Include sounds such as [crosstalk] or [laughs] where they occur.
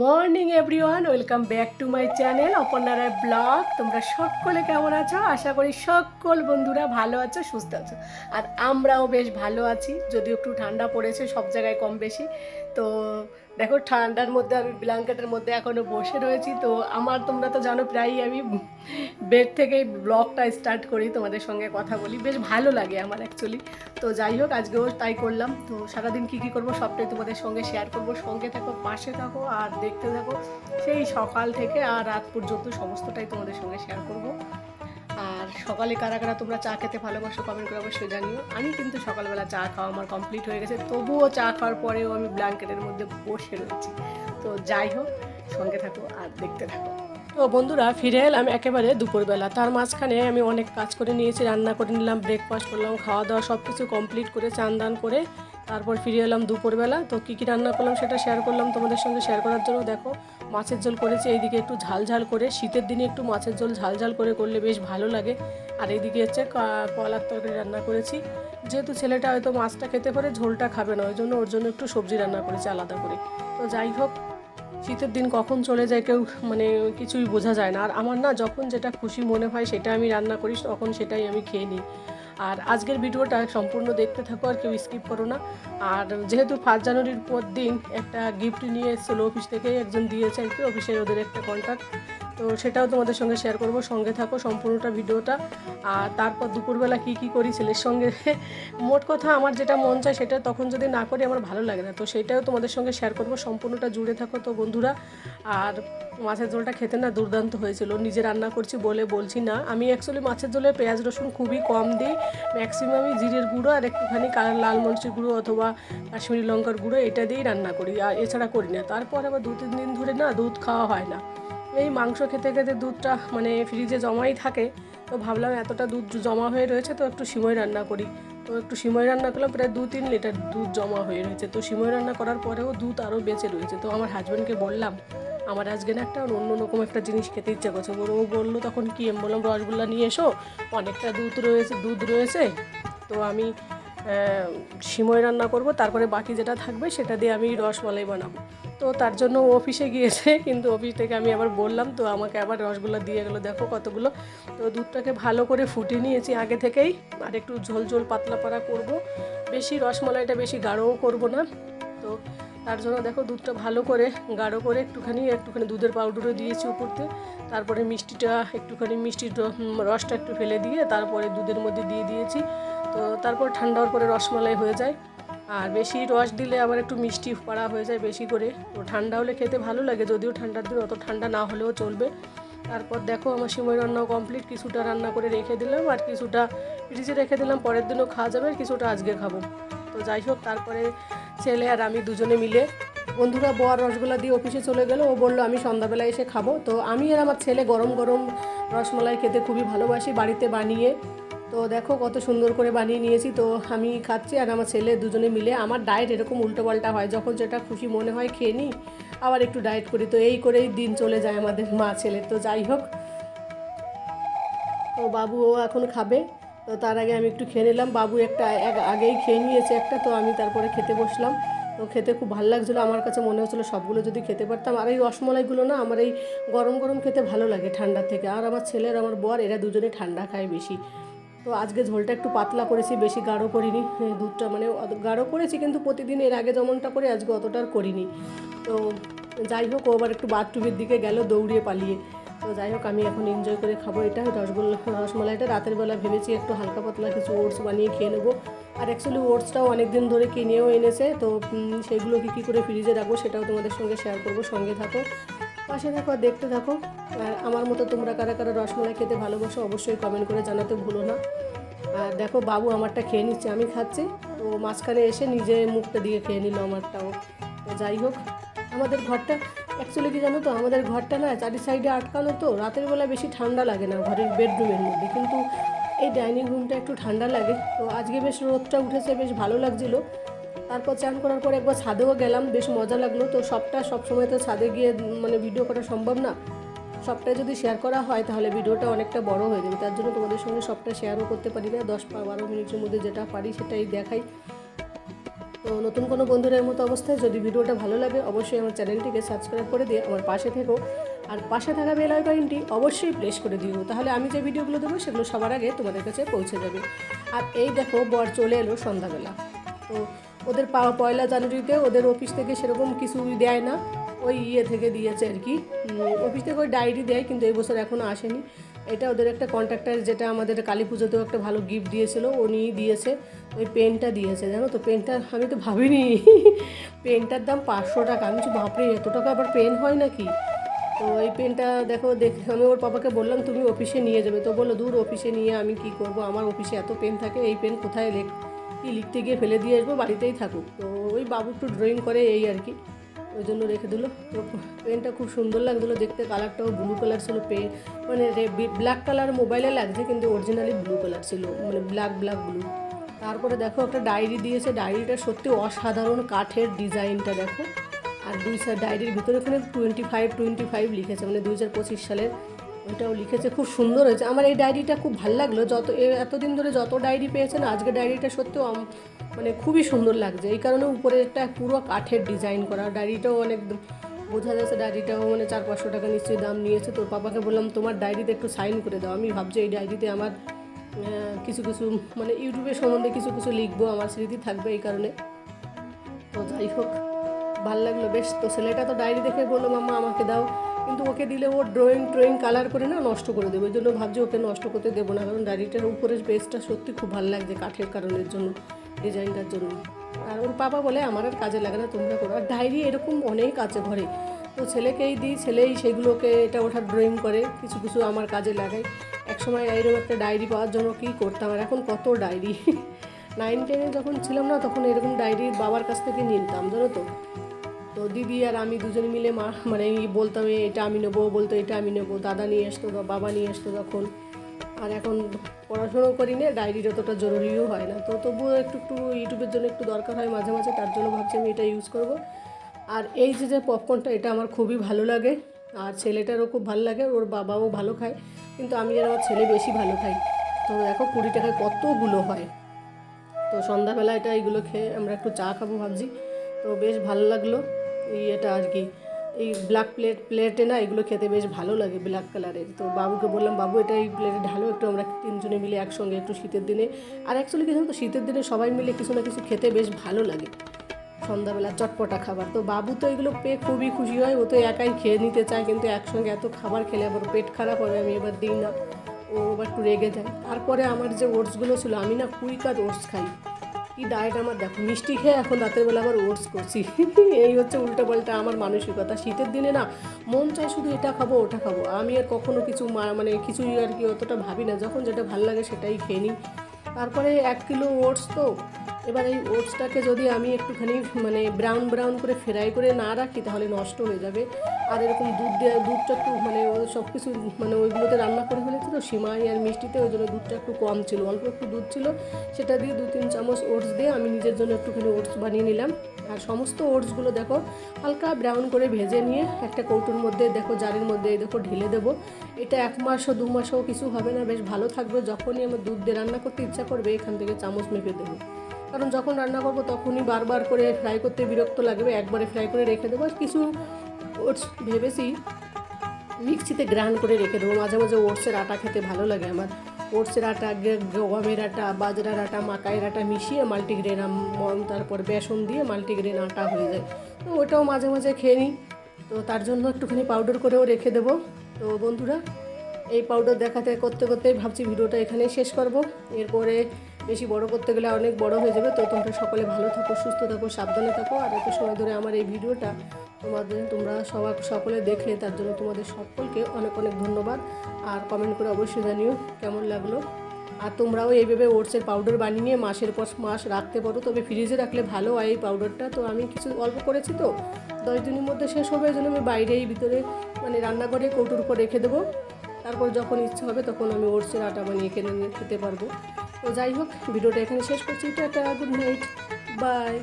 Morning everyone welcome back to my channel Aparna Roy blog তোমরা সকলে কেমন আছো? আশা করি সকল বন্ধুরা ভালো আছো, সুস্থ আছো। আর আমরাও বেশ ভালো আছি, যদিও একটু ঠান্ডা পড়েছে, সব জায়গায় কম বেশি। তো দেখো ঠান্ডার মধ্যে আমি ব্ল্যাঙ্কেটের মধ্যে এখনও বসে রয়েছি, তো আমার তোমরা তো জানো প্রায়ই আমি বেড থেকেই ব্লগটা স্টার্ট করি, তোমাদের সঙ্গে কথা বলি। বেশ ভালো লাগে আমার অ্যাকচুয়ালি তো যাই হোক, আজকেও তাই করলাম। তো সারাদিন কী কী করব সবটাই তোমাদের সঙ্গে শেয়ার করব। সঙ্গে থাকো, পাশে থাকো আর দেখতে থাকো। সেই সকাল থেকে আর রাত পর্যন্ত সমস্তটাই তোমাদের সঙ্গে শেয়ার করব। আর সকালে কারা কারা তোমরা চা খেতে ভালোবাসো কমেন্ট করে অবশ্যই জানিও। আমি কিন্তু সকালবেলা চা খাওয়া আমার কমপ্লিট হয়ে গেছে, তবুও চা খাওয়ার পরেও আমি ব্ল্যাঙ্কেটের মধ্যে বসে রয়েছি। তো যাই হোক, সঙ্গে থাকো আর দেখতে থাকো। তো বন্ধুরা, ফিরে এলাম একেবারে দুপুরবেলা। তার মাঝখানে আমি অনেক কাজ করে নিয়েছি, রান্না করে নিলাম ব্রেকফাস্ট করলাম খাওয়া দাওয়া সব কিছু কমপ্লিট করে চান দান করে তারপর ফিরে এলাম দুপুরবেলা। তো কী কী রান্না করলাম সেটা শেয়ার করলাম তোমাদের সঙ্গে শেয়ার করার জন্য। দেখো, মাছের ঝোল করেছি, এইদিকে একটু ঝাল ঝাল করে, শীতের দিনে একটু মাছের ঝোল ঝাল ঝাল করে করলে বেশ ভালো লাগে। আর এইদিকে হচ্ছে কলার তরকারি রান্না করেছি। যেহেতু ছেলেটা হয়তো মাছটা খেতে পারে, ঝোলটা খাবে না, ওই জন্য ওর জন্য একটু সবজি রান্না করেছি আলাদা করে। তো যাই হোক শীতের দিন কখন চলে যায় কেউ মানে কিছুই বোঝা যায় না। আর আমার না যখন যেটা খুশি মনে হয় সেটা আমি রান্না করি, তখন সেটাই আমি খেয়ে নিই। আর আজকের ভিডিওটা সম্পূর্ণ দেখতে থাকো আর কেউ স্কিপ করো না। আর যেহেতু ফার্স্ট জানুয়ারির পর দিন একটা গিফট নিয়ে এসেছিল অফিস থেকে, একজন দিয়েছে আর কি অফিসের ওদের একটা কন্ট্যাক্ট তো সেটাও তোমাদের সঙ্গে শেয়ার করব, সঙ্গে থাকো সম্পূর্ণটা ভিডিওটা। আর তারপর দুপুরবেলা কি কি করি ছেলের সঙ্গে? [laughs] মোট কথা আমার যেটা মন চায় সেটা তখন যদি না করি আমার ভালো লাগে না। তো সেটাও তোমাদের সঙ্গে শেয়ার করব, সম্পূর্ণটা জুড়ে থাকো তো বন্ধুরা। আর মাছের ঝোলটা খেতে না দুর্দান্ত হয়েছিল। নিজে রান্না করছি বলে বলছি না। আমি অ্যাকচুয়ালি মাছের ঝোলে পেঁয়াজ, রসুন খুবই কম দিই। ম্যাক্সিমামই জিরের গুঁড়ো আর একটুখানি লাল মরিচের গুঁড়ো অথবা কাশ্মীরি লঙ্কার গুঁড়ো এটা দিয়েই রান্না করি। আর এছাড়া করি না। তারপর আবার দু তিন দিন ধরে না দুধ খাওয়া হয় না। এই মাংস খেতে খেতে দুধটা মানে ফ্রিজে জমাই থাকে। তো ভাবলাম এতটা দুধ জমা হয়ে রয়েছে তো একটু সিমই রান্না করি। তো একটু সিমই রান্না করলাম, প্রায় দু তিন লিটার দুধ জমা হয়ে রয়েছে। তো সিমই রান্না করার পরেও দুধ আরও বেঁচে রয়েছে। তো আমার হাজব্যান্ডকে বললাম আমার আজকে না একটা অন্য রকম একটা জিনিস খেতে ইচ্ছে করছে। ও বলল, তখন কি আমি বললাম, রসগোল্লা নিয়ে এসো। অনেকটা দুধ রয়েছে দুধ রয়েছে। তো আমি সিমই রান্না করব, তারপরে বাকি যেটা থাকবে সেটা দিয়ে আমি রসমালাই বানাবো। তো তার জন্য অফিসে গিয়েছে, কিন্তু অফিস থেকে আমি আবার বললাম, তো আমাকে আবার রসগোল্লা দিয়ে গেলো, দেখো কতগুলো। তো দুধটাকে ভালো করে ফুটিয়ে নিয়েছি আগে থেকেই, আর একটু ঝোল ঝোল পাতলা পাড়া করব। বেশি রসমালাইটা বেশি গাঢ়ও করব না। তো তার জন্য দেখো দুধটা ভালো করে, গাঢ় করে একটুখানি একটুখানি দুধের পাউডারও দিয়েছি উপরতে। তারপরে মিষ্টিটা, একটুখানি মিষ্টির রসটা একটু ফেলে দিয়ে তারপরে দুধের মধ্যে দিয়ে দিয়েছি। তো তারপর ঠান্ডা হওয়ার পরে রসমালাই হয়ে যায়। আর বেশি রস দিলে আবার একটু মিষ্টি পাড়া হয়ে যায় বেশি করে। তো ঠান্ডা হলে খেতে ভালো লাগে, যদিও ঠান্ডার দিন অত ঠান্ডা না হলেও চলবে। তারপর দেখো আমার সিমই রান্নাও কমপ্লিট কিছুটা রান্না করে রেখে দিলাম আর কিছুটা ফ্রিজে রেখে দিলাম, পরের দিনও খাওয়া যাবে আর কিছুটা আজকে খাব। তো যাই হোক, তারপরে ছেলে আর আমি দুজনে মিলে। বন্ধুরা বর রসগোল্লা দিয়ে অফিসে চলে গেলো। ও বলল, আমি সন্ধ্যাবেলা এসে খাব। তো আমি আর আমার ছেলে গরম গরম রসমালাই খেতে খুবই ভালোবাসি বাড়িতে বানিয়ে। তো দেখো কত সুন্দর করে বানিয়ে নিয়েছি। তো আমি খাচ্ছি আর আমার ছেলে দুজনে মিলে। আমার ডায়েট এরকম উল্টোপাল্টা হয়, যখন যেটা খুশি মনে হয় খেয়ে নিই। আবার একটু ডায়েট করি। তো এই করেই দিন চলে যায় আমাদের মা ছেলে। তো যাই হোক। তো বাবু ও এখন খাবে। তো তার আগে আমি একটু খেয়ে নিলাম। বাবু একটা এক- আগেই খেয়ে নিয়েছে একটা, তো আমি তারপরে খেতে বসলাম। তো খেতে খুব ভালো লাগছিল। আমার কাছে মনে হচ্ছিল সবগুলো যদি খেতে পারতাম। আর এই রসমলাইগুলো না, আমার এই গরম গরম খেতে ভালো লাগে ঠান্ডার থেকে। আর আমার ছেলের, আমার বর, এরা দুজনে ঠান্ডা খায় বেশি। তো আজকে ঝোলটা একটু পাতলা করেছি, বেশি গাঢ় করিনি। দুধটা মানে গাঢ় করেছি, কিন্তু প্রতিদিন এর আগে যেমনটা করে, আজকে অতটা আর করিনি। তো যাই হোক, ও আবার একটু বাথরুমের দিকে গেল দৌড়িয়ে পালিয়ে। তো যাই হোক আমি এখন এনজয় করে খাব এটা। রসগোল্লা রসমালাইটা রাতের বেলা ভেবেছি একটু হালকা পাতলা কিছু ওটস বানিয়ে খেয়ে নেব। আর অ্যাকচুয়ালি ওটসটাও অনেক দিন ধরে কিনেও এনেছে তো উম, সেগুলো কী কী করে ফ্রিজে রাখব সেটাও তোমাদের সঙ্গে শেয়ার করব সঙ্গে থাকো। পাশে থাকো আর দেখতে থাকো। আর আমার মতো তোমরা কারা কারা রসমালাই খেতে ভালোবাসো অবশ্যই কমেন্ট করে জানাতে ভুলো না। আর দেখো বাবু আমারটা খেয়ে নিচ্ছে আমি খাচ্ছি। তো মাঝখানে এসে নিজে মুখটা দিয়ে খেয়ে নিল আমারটাও। তো যাই হোক আমাদের ঘরটা অ্যাকচুয়ালি কি জানো তো, আমাদের ঘরটা না চারি সাইডে আটকানো তো, রাতের বেলা বেশি ঠান্ডা লাগে না ঘরের বেডরুমের মধ্যে। কিন্তু এই ডাইনিং রুমটা একটু ঠান্ডা লাগে। তো আজকে বেশ রোদটা উঠেছে, বেশ ভালো লাগছিল। তারপর চান করার পর একবার ছাদেও গেলাম, বেশ মজা লাগল। তো সবটা সবসময় তো ছাদে গিয়ে মানে ভিডিও করা সম্ভব না। সবটাই যদি শেয়ার করা হয়, তাহলে ভিডিওটা অনেকটা বড় হয়ে যাবে। তার জন্য তোমাদের সঙ্গে সবটা শেয়ারও করতে পারি না। দশ বারো মিনিটের মধ্যে যেটা পারি সেটাই দেখাই। তো নতুন কোনো বন্ধুদের মতো অবস্থায় যদি ভিডিওটা ভালো লাগে, অবশ্যই আমার চ্যানেলটিকে সাবস্ক্রাইব করে দিয়ে আমার পাশে থেকো। আর পাশে থাকা বেল আইকনটি অবশ্যই প্রেস করে দিও। তাহলে আমি যে ভিডিওগুলো দেবো, সেগুলো সবার আগে তোমাদের কাছে পৌঁছে যাবে। আর এই দেখো, বর চলে এলো সন্ধ্যাবেলা। তো ওদের পয়লা জানুয়ারিতে ওদের অফিস থেকে সেরকম কিছু দেয় না। ওই ইয়ে থেকে দিয়েছে আর কি। অফিস থেকে ওই ডায়েরি দেয়, কিন্তু এই বছর এখনও আসেনি। এটা ওদের একটা কন্ট্রাক্টর যেটা আমাদের কালী পুজোতেও একটা ভালো গিফট দিয়েছিল, উনিই দিয়েছে। ওই পেনটা দিয়েছে, জানো তো? পেনটা আমি তো ভাবিনি। [laughs] পেনটার দাম পাঁচশো টাকা। আমি বাপরে, এত টাকা আবার পেন হয় নাকি? তো এই পেনটা দেখো, দেখ, আমি ওর পাপাকে বললাম, তুমি অফিসে নিয়ে যাবে। তো বলল, দূর অফিসে নিয়ে আমি কি করব? আমার অফিসে এত পেন থাকে, এই পেন কোথায় লেখ? কি লিখতে গিয়ে ফেলে দিয়ে আসব? বাড়িতেই থাকুক। তো ওই বাবু একটু ড্রয়িং করে, এই আর কি। ওই জন্য রেখে দিল। পেনটা খুব সুন্দর লাগছিল দেখতে কালারটাও ব্লু কালার ছিল পেন মানে ব্ল্যাক কালার মোবাইলে লাগছে কিন্তু অরিজিনালি ব্লু কালার ছিল মানে ব্ল্যাক ব্ল্যাক ব্লু তারপরে দেখো একটা ডায়েরি দিয়েছে ডায়েরিটা সত্যি অসাধারণ কাঠের ডিজাইনটা দেখো। আর দুই ডায়েরির ভিতরে ওখানে টোয়েন্টি ফাইভ টোয়েন্টি ফাইভ লিখেছে মানে দুই হাজার পঁচিশ সালের ওইটাও লিখেছে, খুব সুন্দর হয়েছে। আমার এই ডায়েরিটা খুব ভালো লাগল। যত এতদিন ধরে যত ডায়েরি পেয়েছে না আজকে ডায়েরিটা সত্যি আম- মানে খুবই সুন্দর লাগছে। এই কারণে উপরে একটা পুরো কাঠের ডিজাইন করা। ডায়েরিটাও অনেক বোঝা যাচ্ছে ডায়েরিটাও মানে চার পাঁচশো টাকা নিশ্চয়ই দাম নিয়েছে। তোর পাপাকে বললাম, তোমার ডায়েরিতে একটু সাইন করে দাও। আমি ভাবছি এই ডায়েরিতে আমার কিছু কিছু মানে ইউটিউবের সম্বন্ধে কিছু কিছু লিখব। আমার স্মৃতি থাকবে এই কারণে। তো যাই হোক, ভালো লাগল। বেশ, তো ছেলেটা তো ডায়েরি দেখে বলল, মাম্মা, আমাকে দাও। কিন্তু ওকে দিলে ও ড্রয়িং ড্রয়িং কালার করে না নষ্ট করে দেবে। ওই জন্য ভাবছি ওকে নষ্ট করতে দেবো না, কারণ ডায়েরিটার উপরের পেজটা সত্যি খুব ভালো লাগছে কাঠের কারণের জন্য ডিজাইনটার জন্য। আর ওর বাবা বলে, আমার আর কাজে লাগে না, তোমরা করো। আর ডায়েরি এরকম অনেক আছে ঘরে। তো ছেলেকেই দিই, ছেলেই সেগুলোকে, এটা ওঠার ড্রয়িং করে, কিছু কিছু আমার কাজে লাগাই। একসময় এরকম একটা ডায়েরি পাওয়ার জন্য কী করতাম, আর এখন কত ডায়েরি? [laughs] নাইন টেনে যখন ছিলাম না, তখন এরকম ডায়েরি বাবার কাছ থেকে নিতাম তো তো? দিদি আর আমি দুজন মিলে মা মানে বলতাম "এ, এটা আমি নেব বলতো এটা আমি নেব। দাদা নিয়ে আসতো বা বাবা নিয়ে আসতো তখন আর এখন পড়াশুনো করি না ডায়েরির অতটা জরুরিও হয় না। তো তবুও একটু একটু ইউটিউবের জন্য একটু দরকার হয় মাঝে মাঝে তার জন্য ভাবছি আমি এটা ইউজ করব। আর এই যে যে পপকর্নটা এটা আমার খুবই ভালো লাগে। আর ছেলেটারও খুব ভালো লাগে ওর বাবাও ভালো খায়। কিন্তু আমি আর আমার ছেলে বেশি ভালো খাই। তো দেখো কুড়ি টাকায় কতগুলো হয়। তো সন্ধ্যাবেলা এটা এইগুলো খেয়ে আমরা একটু চা খাব ভাবছি। তো বেশ ভালো লাগল। এই এটা আর কি, এই ব্ল্যাক প্লেট প্লেটে না এগুলো খেতে বেশ ভালো লাগে ব্ল্যাক কালারের তো বাবুকে বললাম, বাবু, এটা এই প্লেটে ঢালো একটু, আমরা তিনজনে মিলে একসঙ্গে একটু শীতের দিনে। আর অ্যাকচুয়ালি কিছু তো, শীতের দিনে সবাই মিলে কিছু না কিছু খেতে বেশ ভালো লাগে। সন্ধ্যাবেলা চটপটা খাবার। তো বাবু তো এগুলো পেয়ে খুবই খুশি হয়, ও তো একাই খেয়ে নিতে চায়, কিন্তু একসঙ্গে এত খাবার খেলে আবার পেট খারাপ হবে, আমি এবার দিই না। ও আবার একটু রেগে যায়। তারপরে আমার যে ওটসগুলো ছিল, আমি না কুইকার ওটস খাই। কি ডায়েট আমার? দেখো, মিষ্টি খেয়ে এখন রাতের বেলা আবার ওটস করছি। [laughs] এই হচ্ছে উল্টো পাল্টা আমার মানসিকতা। শীতের দিনে না, মন চায় শুধু এটা খাব, ওটা খাব। আমি আর কখনো কিছু মানে কিছুই আর কি অতটা ভাবি না। যখন যেটা ভালো লাগে সেটাই খেয়ে নিই। তারপরে এক কিলো ওটস তো এবার এই ওটসটাকে যদি আমি একটুখানি মানে ব্রাউন ব্রাউন করে ফ্রাই করে না রাখি, তাহলে নষ্ট হয়ে যাবে। আর এরকম দুধ দেওয়া দুধটা একটু মানে সব কিছু মানে ওইগুলোতে রান্না করে ফেলেছি তো, সিমাই আর মিষ্টিতে ওই জন্য দুধটা একটু কম ছিল, অল্প একটু দুধ ছিল। সেটা দিয়ে দু তিন চামচ ওটস দিয়ে আমি নিজের জন্য একটুখানি ওটস বানিয়ে নিলাম। আর সমস্ত ওটসগুলো দেখো, হালকা ব্রাউন করে ভেজে নিয়ে একটা কৌটোর মধ্যে দেখো, জারের মধ্যে দেখো ঢেলে দেবো। এটা এক মাসও, দু মাসও কিছু হবে না, বেশ ভালো থাকবে। যখনই আমার দুধ দিয়ে রান্না করতে ইচ্ছা করবে, এখান থেকে চামচ মেপে দেবো। কারণ যখন রান্না করব তখনই বারবার করে ফ্রাই করতে বিরক্ত লাগবে, একবারে ফ্রাই করে রেখে দেবো। কিছু ওটস ভেবেছি, মিক্সিতে গ্রাইন্ড করে রেখে দেবো। মাঝে মাঝে ওটসের আটা খেতে ভালো লাগে আমার। ওটসের আটা গমের আটা, বাজরার আটা, মাকাইয়ের আটা মিশিয়ে মাল্টিগ্রেন তারপর বেসন দিয়ে মাল্টিগ্রেন আটা হয়ে যায়। তো ওটাও মাঝে মাঝে খেয়ে নিই। তো তার জন্য একটুখানি পাউডার করেও রেখে দেবো। তো বন্ধুরা, এই পাউডার দেখাতে করতে করতেই ভাবছি ভিডিওটা এখানেই শেষ করব। এরপরে বেশি বড় করতে গেলে অনেক বড় হয়ে যাবে। তো তোমরা সকলে ভালো থাকো, সুস্থ থাকো, সাবধানে থাকো। আর এত সময় ধরে আমার এই ভিডিওটা তোমাদের, তোমরা সবার সকলে দেখলে, তার জন্য তোমাদের সকলকে অনেক অনেক ধন্যবাদ। আর কমেন্ট করে অবশ্যই জানিও কেমন লাগল। আর তোমরাও এইভাবে ওটসের পাউডার বানিয়ে নিয়ে মাসের পর মাস রাখতে পারো। তবে ফ্রিজে রাখলে ভালো হয় এই পাউডারটা তো আমি কিছু অল্প করেছি তো। দশ দিনের মধ্যে শেষ হবে এই জন্য আমি বাইরেই ভিতরে মানে রান্না করে কৌটোর উপর রেখে দেবো। তারপর যখন ইচ্ছে হবে তখন আমি ওটসের আটা বানিয়ে কিনে নিয়ে খেতে পারব। তো যাই হোক, ভিডিওটা এখানে শেষ করছি। Tata, good night, bye.